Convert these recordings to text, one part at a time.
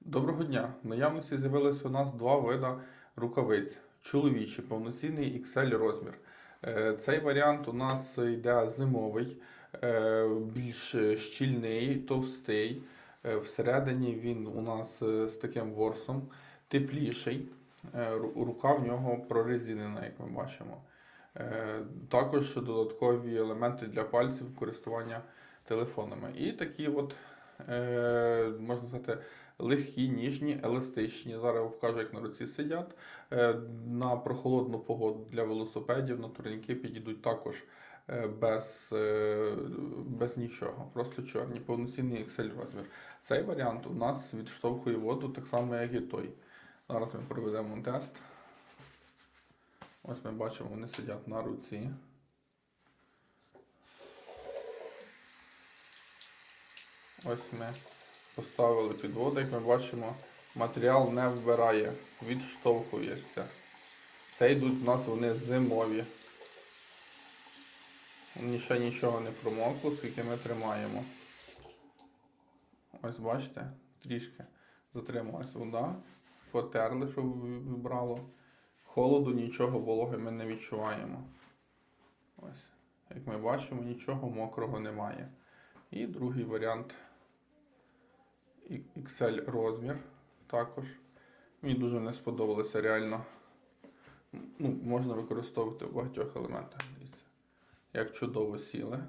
Доброго дня! В наявності з'явилося у нас два види рукавиць. Чоловічі, повноцінний XL розмір. Е, Цей варіант у нас йде зимовий, е, більш щільний, товстий. Е, Всередині він у нас з таким ворсом, тепліший. Рука в нього прорезинена, як ми бачимо. Також додаткові елементи для пальців користування телефонами. І такі от, можна сказати, легкі, ніжні, еластичні. Зараз я покажу, як на руці сидять. Е, На прохолодну погоду для велосипедів на турніки підійдуть також е, без, е, без нічого, просто чорні, повноцінний XL розмір. Цей варіант у нас відштовхує воду так само, як і той. Зараз ми проведемо тест. Ось ми бачимо, вони сидять на руці. Ось ми поставили під воду, як ми бачимо, матеріал не вбирає, відштовхується. Це йдуть у нас вони зимові. Ще нічого не промокло, скільки ми тримаємо. Ось бачите, трішки затрималась вода, потерли, щоб вибрало. Холоду, нічого вологи ми не відчуваємо. Ось. Як ми бачимо, нічого мокрого немає. І другий варіант XL розмір також. Мені дуже не сподобалося реально. Ну, можна використовувати в багатьох елементах. Як чудово сіли.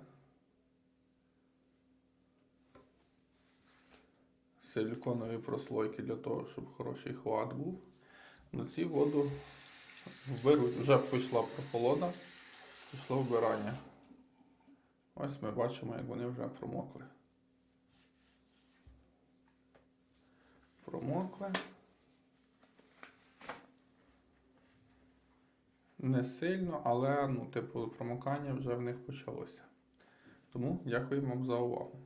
Силіконові прослойки для того, щоб хороший хват був. На ці воду вберуть. Вже пішла прохолода, пішло вбирання. Ось ми бачимо, як вони вже промокли. Промокли. Не сильно, але ну, типу, промокання вже в них почалося. Тому дякую вам за увагу.